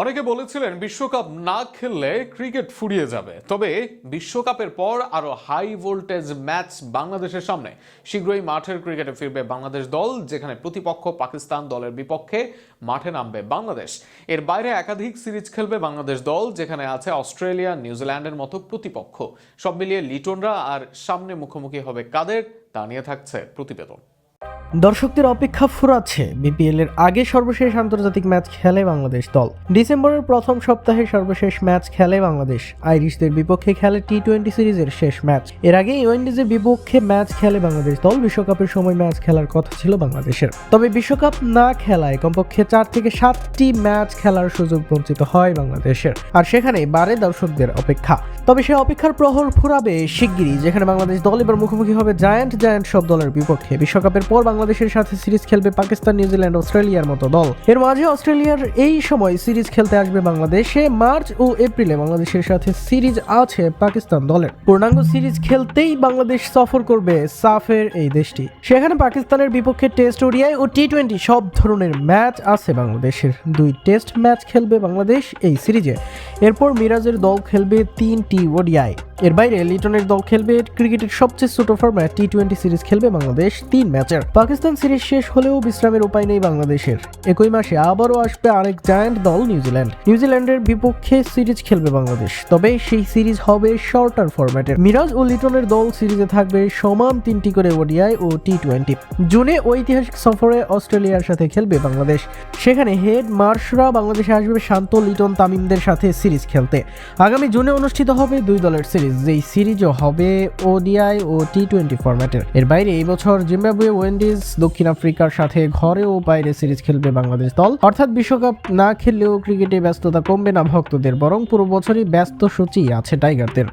অনেকে বলেছিলেন বিশ্বকাপ না খেললে ক্রিকেট ফুরিয়ে যাবে। তবে বিশ্বকাপের পর আরও হাই ভোল্টেজ ম্যাচ বাংলাদেশের সামনে। শীঘ্রই মাঠের ক্রিকেটে ফিরবে বাংলাদেশ দল, যেখানে প্রতিপক্ষ পাকিস্তান দলের বিপক্ষে মাঠে নামবে বাংলাদেশ। এর বাইরে একাধিক সিরিজ খেলবে বাংলাদেশ দল, যেখানে আছে অস্ট্রেলিয়া, নিউজিল্যান্ডের মতো প্রতিপক্ষ। সব মিলিয়ে লিটনরা আর সামনে মুখোমুখি হবে কাদের, তা নিয়ে থাকছে প্রতিবেদন। দর্শকদের অপেক্ষা ফুরাচ্ছে বিপিএল এর আগে সর্বশেষ আন্তর্জাতিক ম্যাচ খেলে বাংলাদেশ দল। ডিসেম্বরের প্রথম সপ্তাহে সর্বশেষ ম্যাচ খেলে বাংলাদেশ। আইরিশদের বিপক্ষে খেলে টি টোয়েন্টি সিরিজের শেষ ম্যাচ। এর আগে ওয়েন্ডিজের বিপক্ষে ম্যাচ খেলে বাংলাদেশ দল। বিশ্বকাপের সময় ম্যাচ খেলার কথা ছিল বাংলাদেশের। তবে বিশ্বকাপ না খেলায় কমপক্ষে চার থেকে সাতটি ম্যাচ খেলার সুযোগ বঞ্চিত হয় বাংলাদেশের। আর সেখানে বারে দর্শকদের অপেক্ষা। তবে সে অপেক্ষার প্রহর ফুরাবে শিগগিরই, যেখানে বাংলাদেশ দল এবার মুখোমুখি হবে জায়ান্ট জায়ান্ট সব দলের বিপক্ষে। বিশ্বকাপের পর বাংলাদেশের সাথে সিরিজ খেলবে পাকিস্তান, নিউজিল্যান্ড, অস্ট্রেলিয়ার মতো দল। এর মাঝে অস্ট্রেলিয়ার এই সময় সিরিজ খেলতে আসবে বাংলাদেশে মার্চ ও এপ্রিলে বাংলাদেশের সাথে সিরিজ আছে পাকিস্তান দলের। পূর্ণাঙ্গ সিরিজ খেলতেই বাংলাদেশ সফর করবে সাফের এই দেশটি। সেখানে পাকিস্তানের বিপক্ষে টেস্ট ওডিআই ও টি টোয়েন্টি সব ধরনের ম্যাচ আছে বাংলাদেশের। দুই টেস্ট ম্যাচ খেলবে বাংলাদেশ এই সিরিজে। এরপর মিরাজের দল খেলবে তিনটি ওডিআই। এর বাইরে লিটনের দল খেলবে, ক্রিকেটের সবচেয়ে ছোট ফর্ম্যাট টি টোয়েন্টি সিরিজ খেলবে বাংলাদেশ তিন ম্যাচের। পাকিস্তান সিরিজ শেষ হলেও বিশ্রামের উপায় নেই বাংলাদেশের। একই মাসে আবারও আসবে আরেক জায়ান্ট দল নিউজিল্যান্ড। নিউজিল্যান্ডের বিপক্ষে সিরিজ খেলবে বাংলাদেশ, তবে সেই সিরিজ হবে শর্টার ফরম্যাটের মিরাজ ও লিটনের দল সিরিজে থাকবে সমান তিনটি করে ওডিআই ও টি টোয়েন্টি জুনে ঐতিহাসিক সফরে অস্ট্রেলিয়ার সাথে খেলবে বাংলাদেশ। সেখানে হেড মার্শরা বাংলাদেশে আসবে শান্ত লিটন তামিমদের সাথে সিরিজ খেলতে। আগামী জুনে অনুষ্ঠিত হবে দুই দলের সিরিজ যেই সিরিজও হবে ওডিআই ও টি টোয়েন্টি ফরম্যাটের এর বাইরে এই বছর জিম্বাবুয়ে, ওয়েন্ডিজ, দক্ষিণ আফ্রিকার সাথে ঘরে ও বাইরে সিরিজ খেলবে বাংলাদেশ দল। অর্থাৎ বিশ্বকাপ না খেললেও ক্রিকেটে ব্যস্ততা কমবে না ভক্তদের, বরং পুরো বছরই ব্যস্ত সূচি আছে টাইগারদের।